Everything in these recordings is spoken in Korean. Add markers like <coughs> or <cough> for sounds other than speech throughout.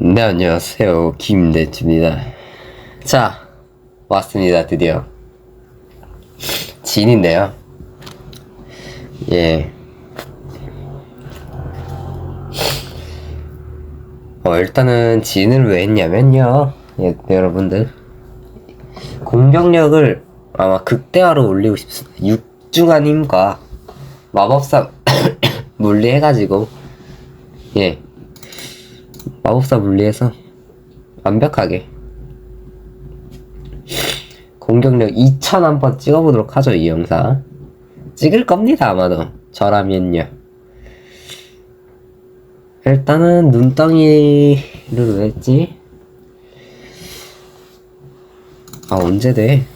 네, 안녕하세요. 김대주입니다. 자, 왔습니다. 드디어. 진인데요. 예. 어, 일단은 진을 왜 했냐면요. 예, 여러분들. 공격력을 아마 극대화로 올리고 싶습니다. 육중한 힘과 마법사 <coughs> 물리해가지고, 예. 마법사 분리해서 완벽하게 공격력 2000 한번 찍어보도록 하죠 이 영상 찍을 겁니다 아마도 저라면요 일단은 눈덩이를 왜 했지? 아 언제 돼?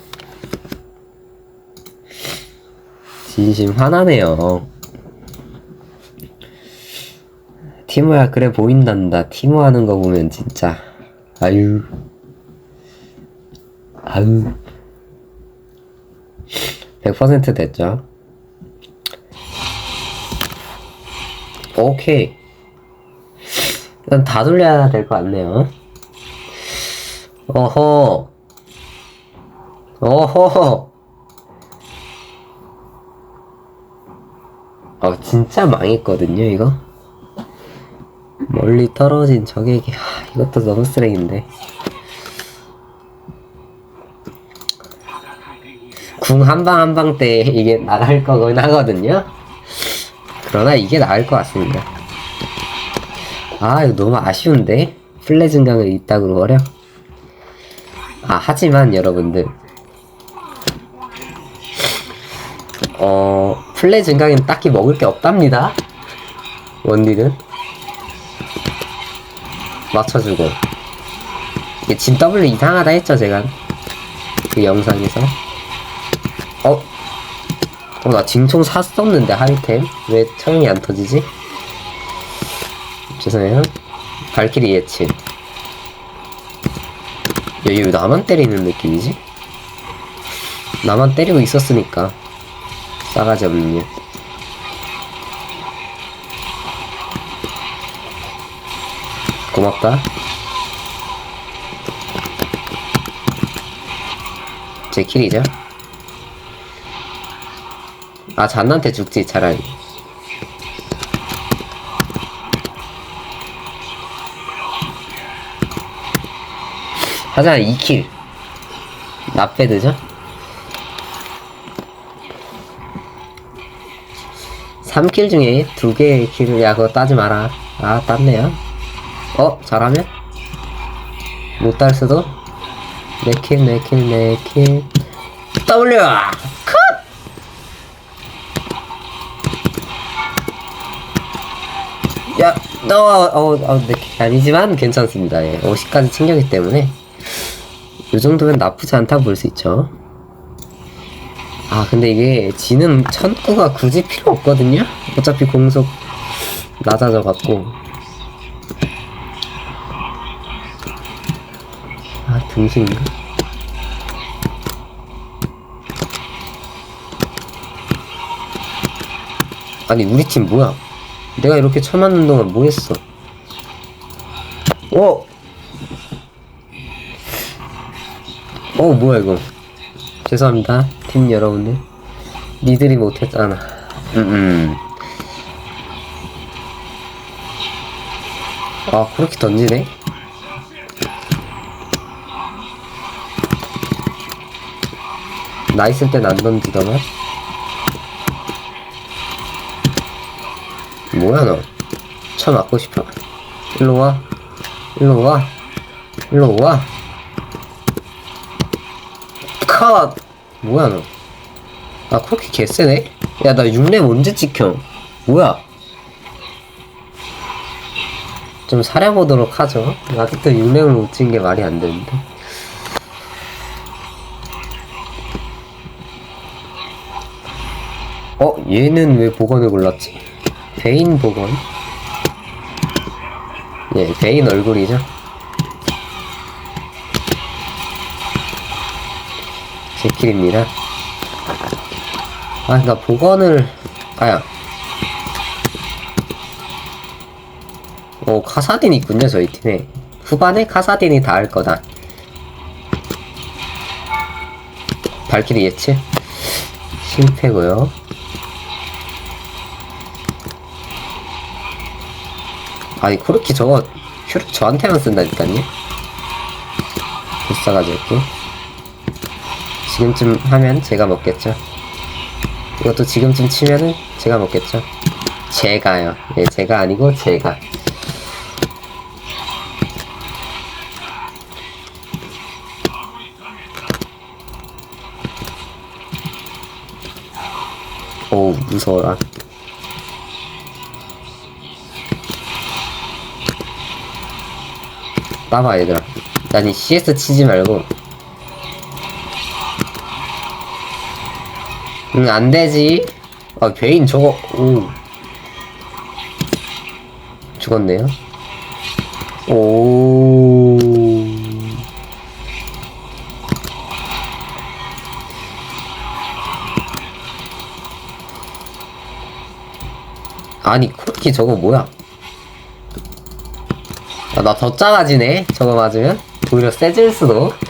진심 화나네요 티모야 그래 보인단다. 티모 하는 거 보면 진짜 아유. 아유. 100% 됐죠? 오케이. 일단 다 돌려야 될 것 같네요. 어허. 어허. 어 진짜 망했거든요 이거 멀리 떨어진 적에게 하, 이것도 너무 쓰레기인데. 궁 한 방 한 방 때 이게 나갈 거긴 하거든요? 그러나 이게 나을 것 같습니다. 아 이거 너무 아쉬운데? 플레 증강을 이따구로 버려? 아 하지만 여러분들. 어 플레 증강엔 딱히 먹을 게 없답니다. 원딜은 맞춰주고. 이게 진 W 이상하다 했죠 제가. 그 영상에서. 어? 어, 나 징총 샀었는데 하이템? 왜 창이 안 터지지? 죄송해요. 발키리 예측. 야얘 왜 나만 때리는 느낌이지? 나만 때리고 있었으니까. 싸가지 없는 일 고맙다. 제 킬이죠? 아, 잔나한테 죽지, 차라리. 하자, 2킬. 나빼드죠? 3킬 중에 2개의 킬을, 야, 그거 따지 마라. 아, 땄네요. 어? 잘하면? 못딸 수도? 네킬 네킬 네킬 W! 컷! 야, 너, 어, 어, 네킬 아니지만 괜찮습니다. 예. 50까지 챙겼기 때문에 이 정도면 나쁘지 않다고 볼 수 있죠. 아, 근데 이게 지는 천구가 굳이 필요 없거든요? 어차피 공속 낮아져 갖고 아 등신인가? 아니 우리 팀 뭐야? 내가 이렇게 쳐맞는 동안 뭐 했어? 어? 어 뭐야 이거 죄송합니다 팀 여러분들 니들이 못했잖아 음음 아 그렇게 던지네? 나 있을 땐 안 던지더만 뭐야 너? 쳐 맞고 싶어? 일로 와 일로 와 일로 와 컷! 뭐야 너? 아 그렇게 개쎄네? 야 나 6렙 언제 찍혀? 뭐야? 좀 사려보도록 하죠 아직도 6렙을 못 찍은 게 말이 안 되는데 어? 얘는 왜 복원을 골랐지? 베인 복원? 예, 베인 얼굴이죠? 제킬입니다. 아, 나 복원을, 아야. 오, 카사딘 있군요, 저희 팀에. 후반에 카사딘이 다할 거다. 발키리 예측 실패고요. 아니 코르키 저거 큐르 저한테만 쓴다니까요. 불사가지고 지금쯤 하면 제가 먹겠죠. 이것도 지금쯤 치면은 제가 먹겠죠. 제가요. 예, 제가 아니고 제가. 오 무서워라. 봐봐 얘들아. 난 이 CS 치지 말고. 응 안되지. 아 베인 저거 오. 죽었네요. 오. 아니 코르키 저거 뭐야? 아, 나 더 작아지네. 저거 맞으면 오히려 세질 수도. <laughs>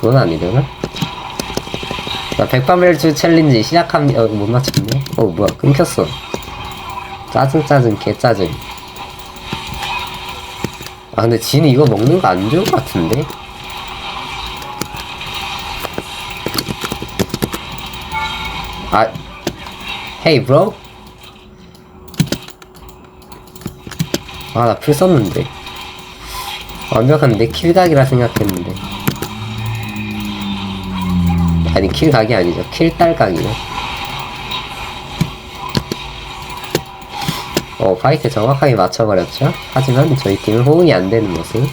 그건 아니려나? 나 백반멜주 챌린지 시작합니다. 어, 못 맞췄네. 어, 뭐야, 끊겼어. 짜증, 짜증, 개 짜증. 아, 근데 지는 이거 먹는 거 안 좋은 것 같은데? 아, 헤이, 브로? 아, 나 풀 썼는데. 완벽한 내 킬각이라 생각했는데. 아니, 킬각이 아니죠. 킬딸각이요. 어, 파이트 정확하게 맞춰버렸죠. 하지만 저희 팀은 호응이 안 되는 모습.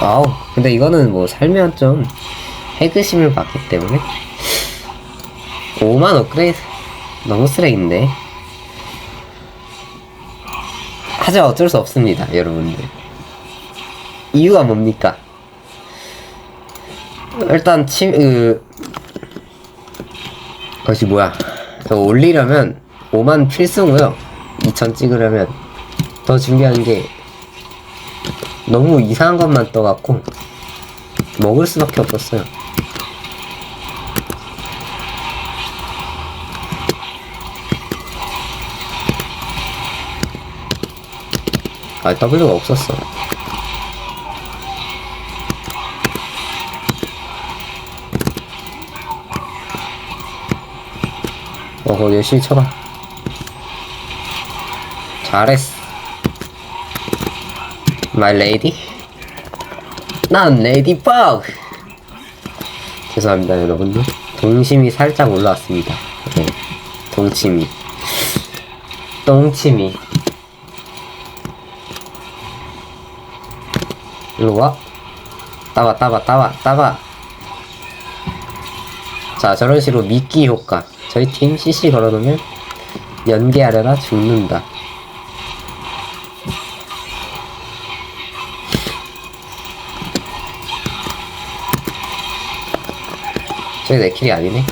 아우, 근데 이거는 뭐 살면 좀 해그심을 받기 때문에 5만 업그레이드? 너무 쓰레기인데. 하지만 어쩔 수 없습니다 여러분들. 이유가 뭡니까? 일단 침, 그, 것이 뭐야? 올리려면 5만 필수고요. 2000 찍으려면. 더 중요한 게 너무 이상한 것만 떠갖고 먹을 수밖에 없었어요 아 W가 없었어. 어허 열심히 쳐봐 잘했어. 마이 레이디 난 레이디버그 죄송합니다 여러분들. 동심이 살짝 올라왔습니다. 네. 동치미. 동치미. 일로 와. 따봐, 따봐, 따봐, 따봐. 자, 저런 식으로 미끼 효과. 저희 팀 CC 걸어놓으면 연계하려다 죽는다. 저게 내 킬이 아니네.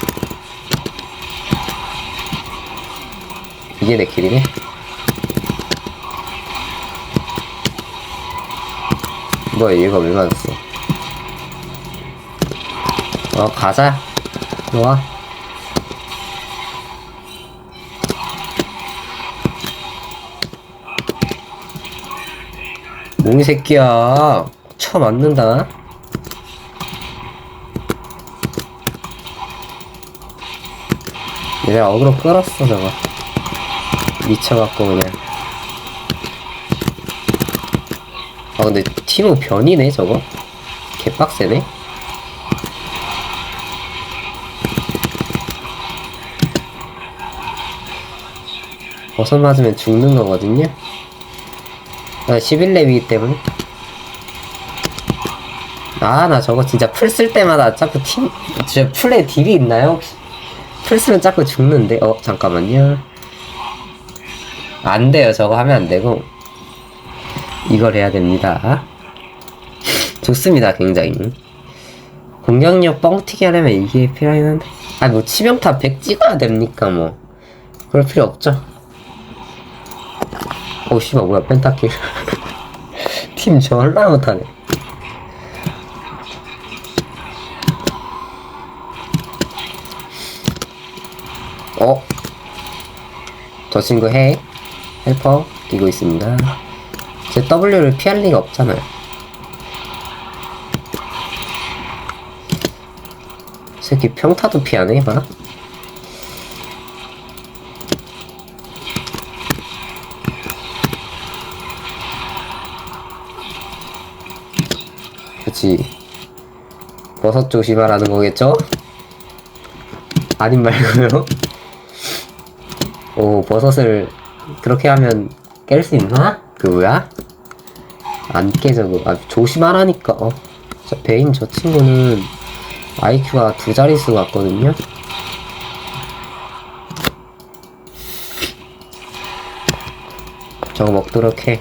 이게 내 킬이네. 뭐야 얘가 왜 맞았어 어 가자. 좋아 몽이 새끼야. 쳐 맞는다. 얘가 어그로 끌었어 저거. 미쳐갖고 그냥. 아 근데 티모 변이네 저거? 개빡세네. 버섯 맞으면 죽는 거거든요? 나 11렙이기 때문에. 아 나 저거 진짜 풀 쓸 때마다 자꾸 팀 진짜 풀에 딜이 있나요 혹시? 풀 쓰면 자꾸 죽는데? 어 잠깐만요. 안 돼요. 저거 하면 안 되고. 이걸 해야 됩니다. 좋습니다, 굉장히. 공격력 뻥튀기 하려면 이게 필요하긴 한데. 아니, 뭐, 치명타 100 찍어야 됩니까, 뭐. 그럴 필요 없죠. 오, 씨발, 뭐야, 펜타킬. <laughs> 팀 졸라 못하네. 어? 저 친구 해. 헬퍼 뛰고 있습니다. 제 W를 피할 리가 없잖아요. 새끼 평타도 피하네, 봐. 그치. 버섯 조심하라는 거겠죠? 아님 말고요. 오, 버섯을 그렇게 하면 깰 수 있나? 그 뭐야? 안 깨져, 그. 아, 조심하라니까. 어. 저 베인 저 친구는 IQ가 두 자릿수 같거든요? 저거 먹도록 해.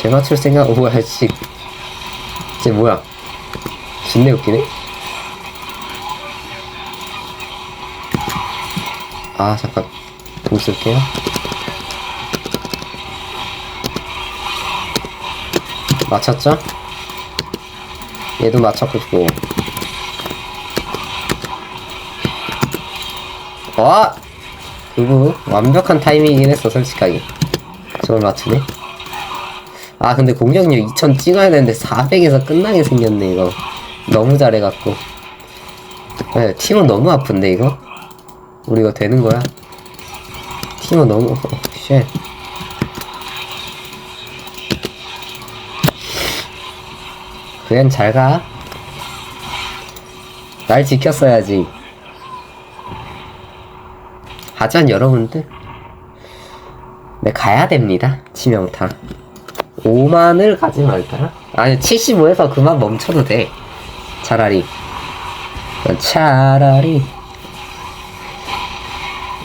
제 맞출 생각, 오, 뭐야, 씨. 쟤 뭐야? 진내 웃기네? 아, 잠깐. 돈 쓸게요. 맞췄죠? 얘도 맞췄고. 와! 그거 완벽한 타이밍이긴 했어, 솔직하게. 저걸 맞추네. 아 근데 공격력 2000 찍어야 되는데 400에서 끝나게 생겼네 이거 너무 잘해갖고 네, 팀은 너무 아픈데 이거 우리 이거 되는 거야? 팀은 너무 어, 쉣. 그냥 잘가. 날 지켰어야지. 하지만 여러분들 네 가야 됩니다 치명타. 5만을 가지 말까요? 아니 75에서 그만 멈춰도 돼. 차라리. 차라리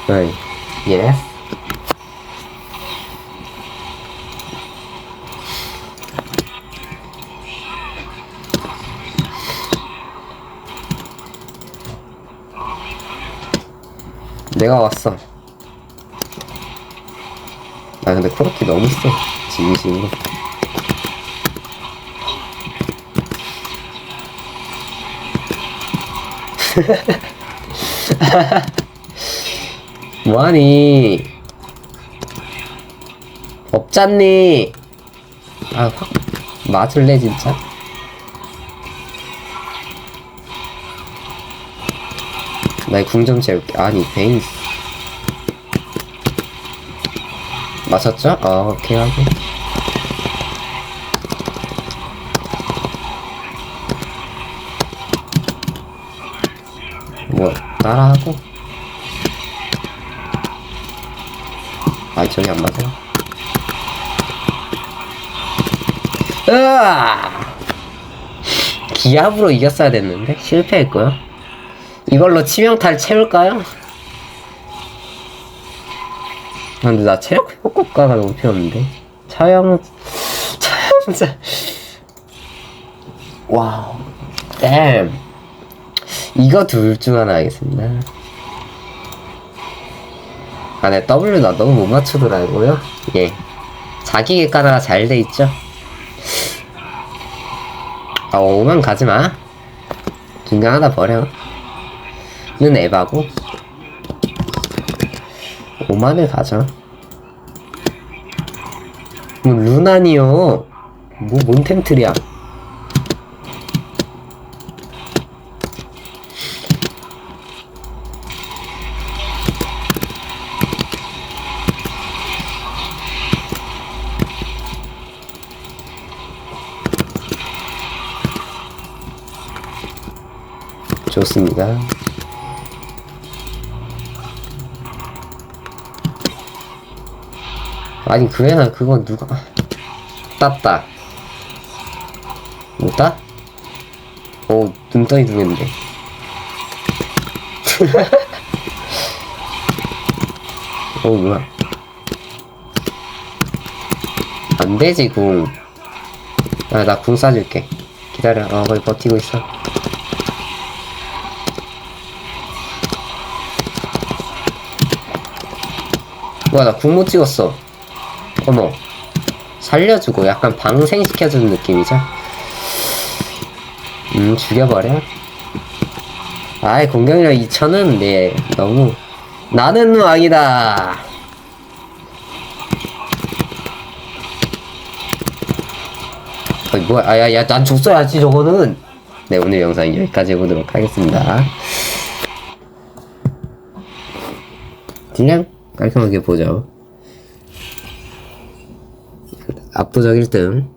어이 예 내가 왔어. 아 근데 코르키 너무 세. 진심으로 <laughs> 뭐하니? 없잖니? 아 확 맞을래 진짜? 나의 궁좀 채울게. 아니 베인. 맞췄죠? 아 오케이 하고 뭐 따라하고 아 저기 안 맞아요 기압으로 이겼어야 됐는데? 실패했고요 이걸로 치명타를 채울까요? 아, 근데 나 체력 효과가 너무 필요한데? 차영 차영 진짜 와우. 댐 이거 둘 중 하나 하겠습니다 아 네 W 나 너무 못 맞추더라고요 예 자기 객관화가 잘 돼 있죠 아 5만 가지 마 중간 하나 버려 는 에바고 5만을 가자. 뭐 루나니요. 뭐 몬템트리야. 좋습니다. 아니 그애나 그건 누가 땄다. 못 따? 어 눈덩이 두겠는데. <laughs> 어 뭐야? 안되지 궁아나 궁 쏴줄게. 기다려. 어 거기 버티고 있어 뭐야 나궁못 찍었어. 어머. 살려주고 약간 방생시켜주는 느낌이죠? 음 죽여버려? 아이 공격력 2천은 네 너무. 나는 왕이다! 어이 뭐야? 아야야 난 줬어야지 저거는! 네 오늘 영상 여기까지 해보도록 하겠습니다. 그냥 깔끔하게 보죠. 압도적 1등